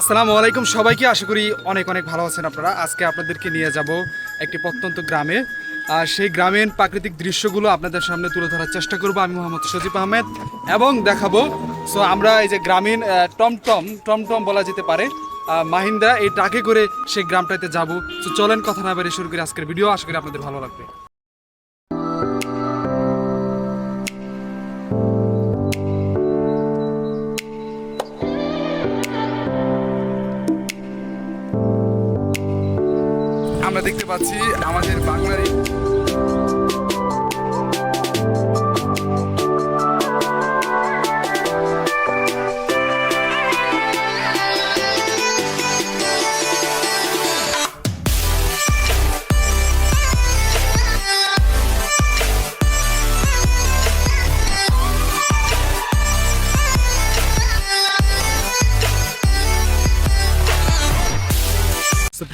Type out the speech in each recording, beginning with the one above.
আসসালামু আলাইকুম সবাইকে। আশা করি অনেক অনেক ভালো আছেন আপনারা। আজকে আপনাদেরকে নিয়ে যাব একটি প্রত্যন্ত গ্রামে। আর সেই গ্রামীণ প্রাকৃতিক দৃশ্যগুলো আপনাদের সামনে তুলে ধরার চেষ্টা করব আমি মোহাম্মদ সজিব আহমেদ এবং দেখাবো। সো আমরা এই যে গ্রামীণ টমটম টমটম বলা যেতে পারে আহ, মাহিন্দ্রা এই ট্রাকে করে সেই গ্রামটাতে যাব। সো চলেন কথা না বেরিয়ে শুরু করি আজকের ভিডিও। আশা করি আপনাদের ভালো লাগবে। আমরা দেখতে পাচ্ছি আমাদের বাংলার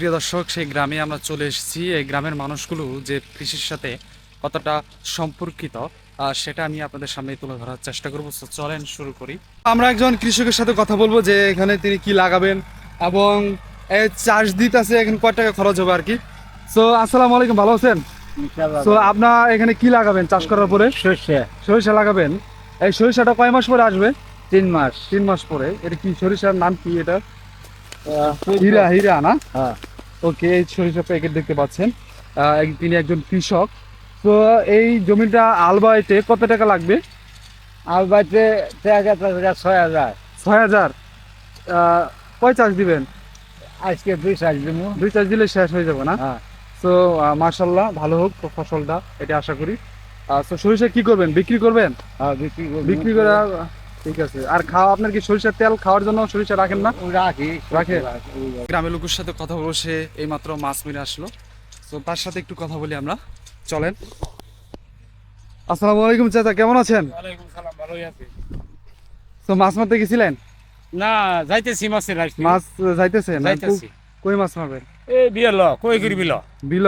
প্রিয় দর্শক সেই গ্রামে আমরা চলে এসেছি। এই গ্রামের মানুষগুলো যে কৃষির সাথে কতটা সম্পর্কিত সেটা আমি আপনাদের সামনে তুলে ধরার চেষ্টা করব। চলেন শুরু করি। আমরা একজন কৃষকের সাথে কথা বলব যে এখানে তিনি কি লাগাবেন এবং চাষ দিতে আছে এখানে কয় টাকা খরচ হবে আর কি? তো আসসালামু আলাইকুম ভালো আছেন? তো আপনার এখানে কি লাগাবেন চাষ করার পরে? সর্ষে। সরিষা লাগাবেন। এই সরিষাটা কয় মাস পরে আসবে? তিন মাস। তিন মাস পরে। এটা কি সরিষার নাম কি এটা? হীরা। হীরা না? হ্যাঁ। ওকে এই সরিষা প্যাকেট দেখতে পাচ্ছেন। তিনি একজন কৃষক। তো এই জমিটা আলবাইতে কত টাকা লাগবে? টাকা ছয় হাজার। ছয় হাজার। কয় চাষ দিবেন? আজকে দুই চাষ দিব। দুই চাষ দিলে শেষ হয়ে যাবে না? হ্যাঁ। তো মার্শাল্লাহ ভালো হোক ফসলটা এটা আশা করি। তো সরিষা কি করবেন? বিক্রি করবেন? হ্যাঁ বিক্রি। বিক্রি করে ঠিক আছে। আর খাওয়া আপনার কি সরিষার তেল খাওয়ার জন্য সরিষা রাখেন না? রাখি রাখে? গ্রামের লোকের সাথে কথা বলে সে এইমাত্র মাছ মেরে আসলো। তো তার সাথে একটু কথা বলি আমরা। চলেন। আসসালামু আলাইকুম চাচা কেমন আছেন? ওয়ালাইকুম সালাম ভালোই আছি। তো মাছ মারতে গেছিলেন? না যাইতেছি মাছের মাছ যাইতেছেন যাইতেছি। কই মাছ মারবেন? এই বিয়েল কই বিল? বিল।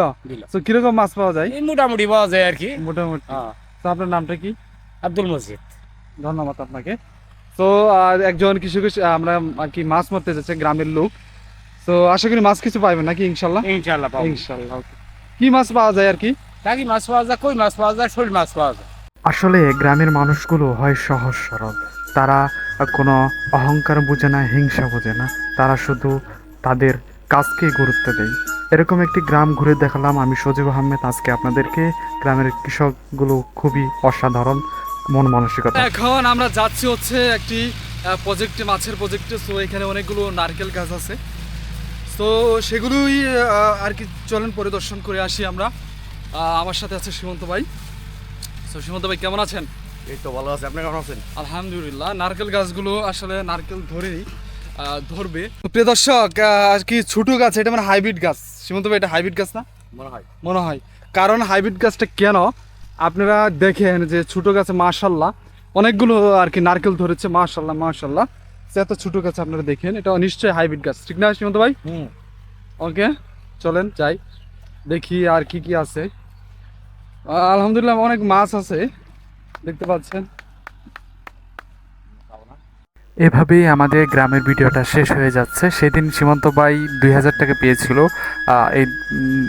তো কীরকম মাছ পাওয়া যায়? মোটামুটি পাওয়া যায় আর কি। মোটামুটি। হ্যাঁ। তো আপনার নামটা কি? আব্দুল মজিদ। ধন্যবাদ আপনাকে। তো একজন কৃষকের সা- আমরা আর কি মাছ মারতে যাচ্ছে গ্রামের লোক। তো আশা করি মাছ কিছু পাইবেন নাকি ইনশাল্লাহ? ইনশাল্লাহ ইনশাল্লাহ. কি মাছ পাওয়া যায় আর কি? টাকি মাছ পাওয়া যায় কই মাছ পাওয়া যায় শোল মাছ পাওয়া যায়। আসলে গ্রামের মানুষগুলো হয় সহজ সরল। তারা কোনো অহংকার বোঝে না হিংসা বোঝে না। তারা শুধু তাদের কাজকে গুরুত্ব দেয়। এরকম একটি গ্রাম ঘুরে দেখালাম আমি সজীব আহমেদ। আজকে আপনাদেরকে গ্রামের কৃষকগুলো খুবই অসাধারণ। মন মানসিকতা। এখন আমরা যাচ্ছি হচ্ছে একটি প্রজেক্টে মাছের প্রজেক্টে তো এখানে অনেকগুলো নারকেল গাছ আছে। তো সেগুলোই আর কি চলেন পরিদর্শন করে আসি আমরা। আমার সাথে আছে সীমন্ত ভাই। তো সীমন্ত ভাই কেমন আছেন? এই তো ভালো আছে। আপনি কেমন আছেন? আলহামদুলিল্লাহ। নারকেল গাছগুলো আসলে নারকেল ধরেই আহ, ধরবে। তো প্রিয় দর্শক আর কি ছোট গাছ এটা মানে হাইব্রিড গাছ। সীমন্ত ভাই এটা হাইব্রিড গাছ না? মনে হয়। মনে হয়। কারণ হাইব্রিড গাছটা কেন? আপনারা দেখেন যে ছোটো গাছে মাশাল্লাহ অনেকগুলো আর কি নারকেল ধরেছে মাশাল্লাহ মাশাল্লাহ। সে এত ছোটো গাছ আপনারা দেখেন এটা নিশ্চয়ই হাইব্রিড গাছ। ঠিক না সীমন্ত ভাই? হুম। ওকে চলেন যাই। দেখি আর কি কি আছে। আলহামদুলিল্লাহ অনেক মাছ আছে দেখতে পাচ্ছেন। এভাবেই আমাদের গ্রামের ভিডিওটা শেষ হয়ে যাচ্ছে। সেদিন সীমন্ত ভাই দুই হাজার টাকা পেয়েছিল এই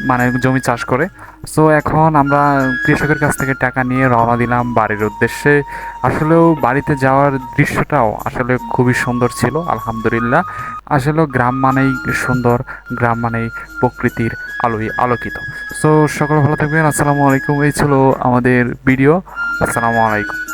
মানে জমি চাষ করে। সো এখন আমরা কৃষকের কাছ থেকে টাকা নিয়ে রওনা দিলাম বাড়ির উদ্দেশ্যে। আসলেও বাড়িতে যাওয়ার দৃশ্যটাও আসলে খুবই সুন্দর ছিল, আলহামদুলিল্লাহ। আসলে গ্রাম মানেই সুন্দর, গ্রাম মানেই প্রকৃতির আলোয় আলোকিত। সো সকল ভালো থাকবেন, আসসালামু আলাইকুম। এই ছিল আমাদের ভিডিও। আসসালামু আলাইকুম।